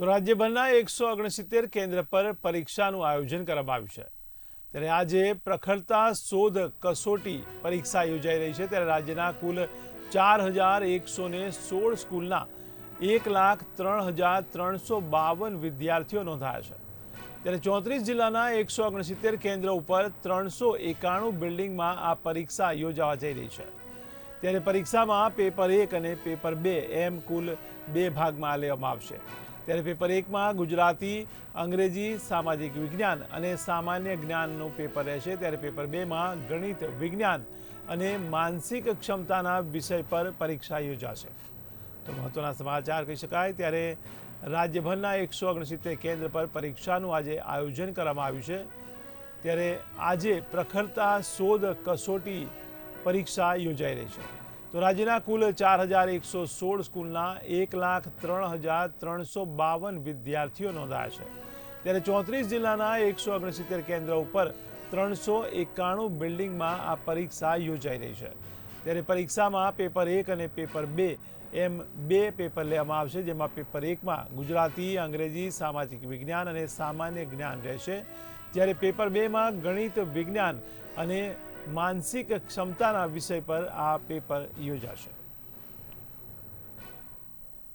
તો રાજ્યભરના એકસો ઓગણસિત્તેર કેન્દ્ર પર પરીક્ષાનું આયોજન કરવામાં આવ્યું છે. ત્યારે આજે પ્રખરતા શોધ કસોટી પરીક્ષા યોજાઈ રહી છે. ત્યારે રાજ્યના કુલ ચાર હજાર એકસો ને સોળ સ્કૂલના એક લાખ ત્રણ હજાર ત્રણસો બાવન વિદ્યાર્થીઓ નોંધાયા છે. ત્યારે ચોત્રીસ જિલ્લાના એકસો ઓગણસિત્તેર કેન્દ્ર ઉપર ત્રણસો એકાણું બિલ્ડિંગમાં આ પરીક્ષા યોજાવા જઈ રહી છે. ત્યારે પરીક્ષામાં પેપર એક અને પેપર બે એમ કુલ બે ભાગમાં લેવામાં આવશે. ત્યારે પેપર એકમાં ગુજરાતી, અંગ્રેજી, સામાજિક વિજ્ઞાન અને સામાન્ય જ્ઞાનનું પેપર રહેશે. ત્યારે પેપર બેમાં ગણિત, વિજ્ઞાન અને માનસિક ક્ષમતાના વિષય પર પરીક્ષા યોજાશે. તો મહત્વના સમાચાર કહી શકાય. ત્યારે રાજ્યભરના એકસો ઓગણસિત્તેર કેન્દ્ર પર પરીક્ષાનું આજે આયોજન કરવામાં આવ્યું છે. ત્યારે આજે પ્રખરતા, શોધ, કસોટી પરીક્ષા યોજાઈ રહી છે. તો રાજ્યના કુલ ચાર હજાર એકસો સોળ સ્કૂલના એક લાખ ત્રણ હજાર ત્રણસો બાવન વિદ્યાર્થીઓ નોંધાયા છે. ત્યારે ચોત્રીસ જિલ્લાના એકસો ઓગણસિત્તેર કેન્દ્ર ઉપર ત્રણસો એકાણું બિલ્ડિંગમાં આ પરીક્ષા યોજાઈ રહી છે. ત્યારે પરીક્ષામાં પેપર એક અને પેપર બે, એમ બે પેપર લેવામાં આવશે, જેમાં પેપર એકમાં ગુજરાતી, અંગ્રેજી, સામાજિક વિજ્ઞાન અને સામાન્ય જ્ઞાન રહેશે. જ્યારે પેપર બેમાં ગણિત, વિજ્ઞાન અને માનસિક ક્ષમતાના વિષય પર આ પેપર યોજાશે.